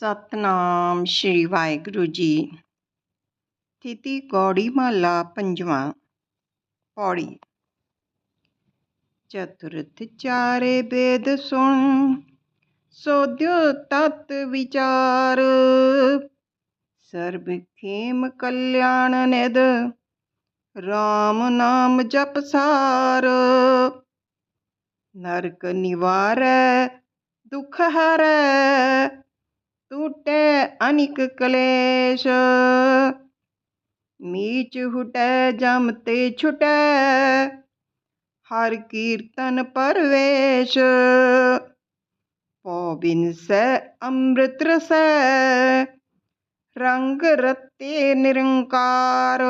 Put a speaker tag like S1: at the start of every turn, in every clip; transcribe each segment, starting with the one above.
S1: ਸਤਨਾਮ ਸ਼੍ਰੀ ਵਾਹਿਗੁਰੂ ਜੀ। ਥਿਤੀ ਕੌੜੀ ਮਹਲਾ ਪੰਜਵਾਂ, ਪੌੜੀ। ਚਤੁਰਥ ਚਾਰੇ ਬੇਦ ਸੁਣ, ਸੋਧਿਓ ਤਤ ਵਿਚਾਰ। ਸਰਬ ਖੇਮ ਕਲਿਆਣ ਨਿਦ RAM ਨਾਮ ਜਪ ਸਾਰ। ਨਰਕ ਨਿਵਾਰੈ, ਦੁਖ ਹਰੈ ਟੂਟੈ ਅਨਿਕ ਕਲੇਸ਼। ਮੀਚ ਹੁਟੈ ਜਮ ਤੇ ਛੁਟੈ, ਹਰ ਕੀਰਤਨ ਪਰਵੇਸ਼। ਪਉ ਬਿਨਸੈ ਅੰਮ੍ਰਿਤ ਰਸੈ, ਰੰਗ ਰਤੇ ਨਿਰੰਕਾਰ।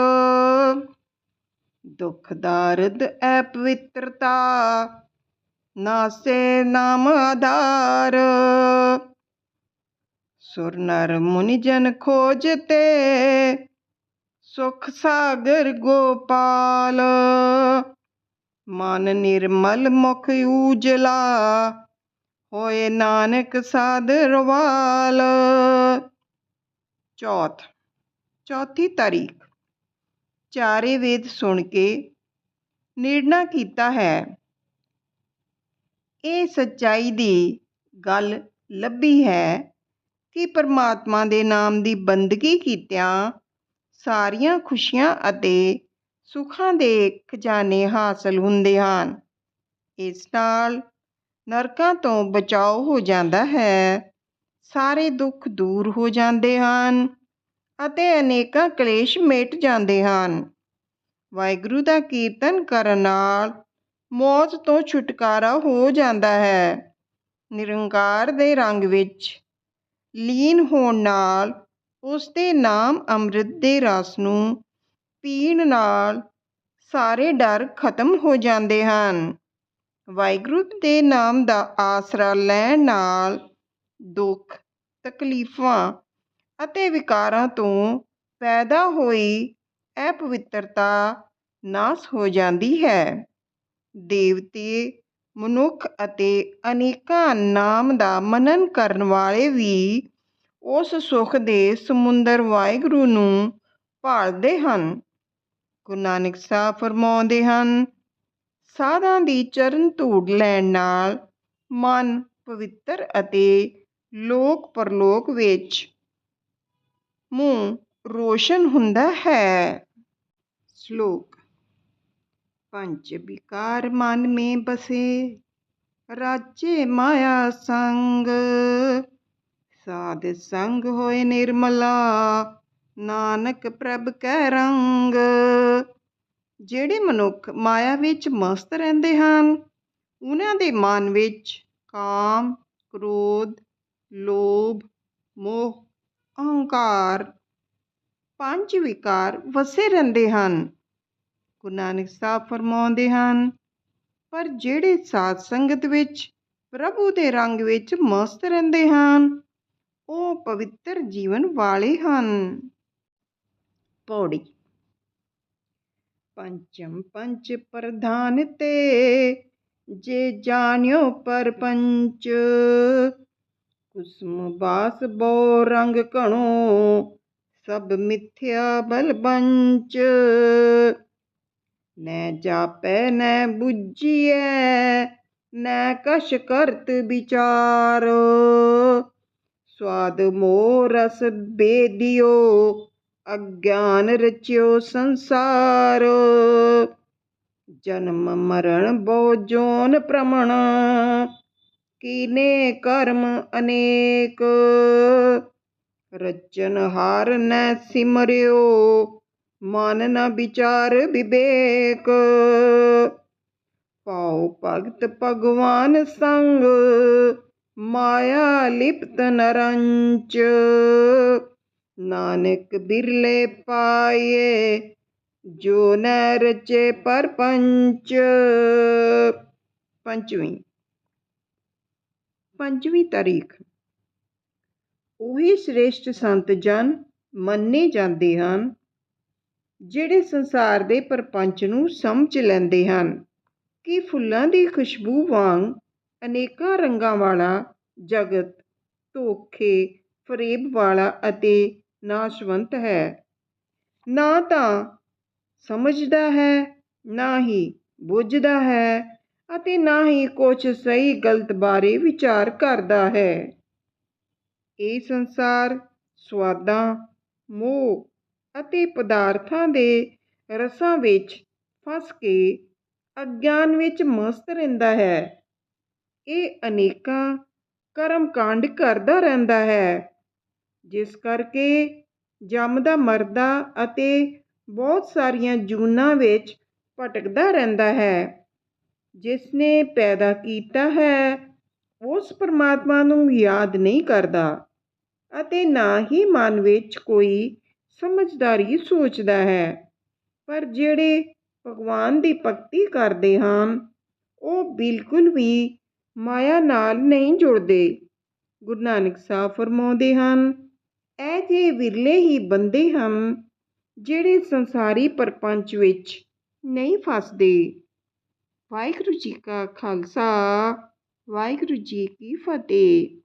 S1: ਦੁਖ ਦਰਦ ਐ ਪਵਿੱਤਰਤਾ, ਨਾਸੇ ਨਾਮ ਆਧਾਰ। ਸੁਰ ਨਰ ਮੁਨਿ ਜਨ ਖੋਜਤੇ, ਸੁਖ ਸਾਗਰ ਗੋਪਾਲ। ਮਨ ਨਿਰਮਲ ਮੁਖ ਊਜਲਾ, ਹੋਏ ਨਾਨਕ ਸਾਧ ਰਵਾਲ। ਚੌਥ, ਚੌਥੀ ਤਾਰੀਖ। ਚਾਰੇ ਵੇਦ ਸੁਣ ਕੇ ਨਿਰਣਾ ਕੀਤਾ ਹੈ। ਇਹ ਸੱਚਾਈ ਦੀ ਗੱਲ ਲੱਭੀ ਹੈ। ਕਿ ਪਰਮਾਤਮਾ ਦੇ ਨਾਮ ਦੀ ਬੰਦਗੀ ਕੀਤਿਆਂ ਸਾਰੀਆਂ ਖੁਸ਼ੀਆਂ ਅਤੇ ਸੁੱਖਾਂ ਦੇ ਖਜ਼ਾਨੇ ਹਾਸਲ ਹੁੰਦੇ ਹਨ। ਇਸ ਨਾਲ ਨਰਕਾਂ ਤੋਂ ਬਚਾਓ ਹੋ ਜਾਂਦਾ ਹੈ, ਸਾਰੇ ਦੁੱਖ ਦੂਰ ਹੋ ਜਾਂਦੇ ਹਨ ਅਤੇ ਅਨੇਕਾਂ ਕਲੇਸ਼ ਮਿਟ ਜਾਂਦੇ ਹਨ। ਵਾਹਿਗੁਰੂ ਦਾ ਕੀਰਤਨ ਕਰਨ ਨਾਲ ਮੌਤ ਤੋਂ ਛੁਟਕਾਰਾ ਹੋ ਜਾਂਦਾ ਹੈ। ਨਿਰੰਕਾਰ ਦੇ ਰੰਗ ਵਿੱਚ ਲੀਨ ਹੋਣ ਨਾਲ ਉਸ ਦੇ ਨਾਮ ਅੰਮ੍ਰਿਤ ਦੇ ਰਸ ਨੂੰ ਪੀਣ ਨਾਲ ਸਾਰੇ ਡਰ ਖਤਮ ਹੋ ਜਾਂਦੇ ਹਨ। ਵਾਹਿਗੁਰੂ ਦੇ ਨਾਮ ਦਾ ਆਸਰਾ ਲੈਣ ਨਾਲ ਦੁੱਖ, ਤਕਲੀਫਾਂ ਅਤੇ ਵਿਕਾਰਾਂ ਤੋਂ ਪੈਦਾ ਹੋਈ ਅਪਵਿੱਤਰਤਾ ਨਾਸ ਹੋ ਜਾਂਦੀ ਹੈ। ਦੇਵਤੇ ਮਨੁੱਖ ਅਤੇ ਅਨੇਕਾਂ ਨਾਮ ਦਾ ਮਨਨ ਕਰਨ ਵਾਲੇ ਵੀ ਉਸ ਸੁਖ ਦੇ ਸਮੁੰਦਰ ਵਾਹਿਗੁਰੂ ਨੂੰ ਭਾਲਦੇ ਹਨ। ਗੁਰੂ ਨਾਨਕ ਸਾਹਿਬ ਫਰਮਾਉਂਦੇ ਹਨ, ਸਾਧਾਂ ਦੀ ਚਰਨ ਧੂੜ ਲੈਣ ਨਾਲ ਮਨ ਪਵਿੱਤਰ ਅਤੇ ਲੋਕ ਪਰਲੋਕ ਵਿੱਚ ਮੂੰਹ ਰੋਸ਼ਨ ਹੁੰਦਾ ਹੈ। ਸ਼ਲੋਕ पंच विकार मन में बसे राज्य माया संग साध संग होए निर्मला ਨਾਨਕ ਪ੍ਰਭ ਕੈ ਰੰਗ ਜਿਹੜੇ ਮਨੁੱਖ ਮਾਇਆ ਵਿੱਚ ਮਸਤ ਰਹਿੰਦੇ ਹਨ ਉਹਨਾਂ ਦੇ ਮਨ ਵਿੱਚ ਕਾਮ ਕ੍ਰੋਧ ਲੋਭ ਮੋਹ ਅਹੰਕਾਰ ਪੰਜ ਵਿਕਾਰ ਵਸੇ ਰਹਿੰਦੇ ਹਨ ਗੁਰੂ ਨਾਨਕ ਸਾਹਿਬ ਫਰਮਾਉਂਦੇ ਹਨ, ਪਰ ਜਿਹੜੇ ਸਾਧ ਸੰਗਤ ਵਿੱਚ ਪ੍ਰਭੂ ਦੇ ਰੰਗ ਵਿੱਚ ਮਸਤ ਰਹਿੰਦੇ ਹਨ, ਉਹ ਪਵਿੱਤਰ ਜੀਵਨ ਵਾਲੇ ਹਨ। ਪੌੜੀ ਪੰਚਮ ਪੰਚ ਪ੍ਰਧਾਨ ਤੇ ਜੇ ਜਾਣਿਓ ਪਰਪੰਚ, ਕੁਸਮ ਬਾਸ ਬੋ ਰੰਗ ਘਣੋ, ਸਭ ਮਿਥਿਆ ਬਲਬੰਚ ਨੈ ਜਾਪੈ, ਨੈ ਬੁੱਝੀਐ, ਨੈ ਕਛ ਕਰਤ ਵਿਚਾਰ। ਸਵਾਦ ਮੋਹ ਰਸ ਬੇਦਿਓ, ਅਗਿਆਨ ਰਚਿਓ ਸੰਸਾਰ। ਜਨਮ ਮਰਨ ਬੋ ਜੋਨ ਪ੍ਰਮਣ ਕੀਨੇ ਕਰਮ ਅਨੇਕ। ਰਚਨ ਹਾਰ ਨੈ ਸਿਮਰਿਓ ਮਨ ਨ ਵਿਚਾਰ ਵਿਵੇਕ। ਪਾਉ ਭਗਤ ਭਗਵਾਨ ਸੰਗ, ਮਾਇਆ ਲਿਪਤ ਨਰੰਚ। ਨਾਨਕ ਬਿਰਲੇ ਪਾਏ ਜੋ ਨ ਰਚੇ ਪਰਪੰਚ। ਪੰਜਵੀਂ। ਪੰਜਵੀਂ ਤਾਰੀਖ। ਉਹੀ ਸ੍ਰੇਸ਼ਟ ਸੰਤ ਜਨ ਮੰਨੇ ਜਾਂਦੇ ਹਨ ਜਿਹੜੇ ਸੰਸਾਰ ਦੇ ਪਰਪੰਚ ਨੂੰ ਸਮਝ ਲੈਂਦੇ ਹਨ, ਕਿ ਫੁੱਲਾਂ ਦੀ ਖੁਸ਼ਬੂ ਵਾਂਗ ਅਨੇਕਾਂ ਰੰਗਾਂ ਵਾਲਾ ਜਗਤ, ਧੋਖੇ, ਫਰੇਬ ਵਾਲਾ ਅਤੇ ਨਾਸ਼ਵੰਤ ਹੈ। ਨਾ ਤਾਂ ਸਮਝਦਾ ਹੈ, ਨਾ ਹੀ ਬੁੱਝਦਾ ਹੈ ਅਤੇ ਨਾ ਹੀ ਕੁਝ ਸਹੀ ਗਲਤ ਬਾਰੇ ਵਿਚਾਰ ਕਰਦਾ ਹੈ। ਇਹ ਸੰਸਾਰ ਸਵਾਦਾਂ ਮੋਹ ਅਤੇ ਪਦਾਰਥਾਂ ਦੇ ਰਸਾਂ ਵਿੱਚ ਫਸ ਕੇ ਅਗਿਆਨ ਵਿੱਚ ਮਸਤ ਰਹਿੰਦਾ ਹੈ। ਇਹ ਅਨੇਕਾਂ ਕਰਮ ਕਾਂਡ ਕਰਦਾ ਰਹਿੰਦਾ ਹੈ, ਜਿਸ ਕਰਕੇ ਜੰਮਦਾ, ਮਰਦਾ ਅਤੇ ਬਹੁਤ ਸਾਰੀਆਂ ਜੂਨਾਂ ਵਿੱਚ ਭਟਕਦਾ ਰਹਿੰਦਾ ਹੈ। ਜਿਸ ਨੇ ਪੈਦਾ ਕੀਤਾ ਹੈ, ਉਸ ਪਰਮਾਤਮਾ ਨੂੰ ਯਾਦ ਨਹੀਂ ਕਰਦਾ ਅਤੇ ਨਾ ਹੀ ਮਨ ਵਿੱਚ ਕੋਈ ਸਮਝਦਾਰੀ ਸੋਚਦਾ ਹੈ। ਪਰ ਜਿਹੜੇ ਭਗਵਾਨ ਦੀ ਭਗਤੀ ਕਰਦੇ ਹਨ, ਉਹ ਬਿਲਕੁਲ ਵੀ ਮਾਇਆ ਨਾਲ ਨਹੀਂ ਜੁੜਦੇ। ਗੁਰੂ ਨਾਨਕ ਸਾਹਿਬ ਫਰਮਾਉਂਦੇ ਹਨ, ਇਹ ਜਿਹੇ ਵਿਰਲੇ ਹੀ ਬੰਦੇ ਹਨ, ਜਿਹੜੇ ਸੰਸਾਰੀ ਪਰਪੰਚ ਵਿੱਚ ਨਹੀਂ ਫਸਦੇ। ਵਾਹਿਗੁਰੂ ਜੀ ਕਾ ਖਾਲਸਾ, ਵਾਹਿਗੁਰੂ ਜੀ ਕੀ ਫਤਿਹ।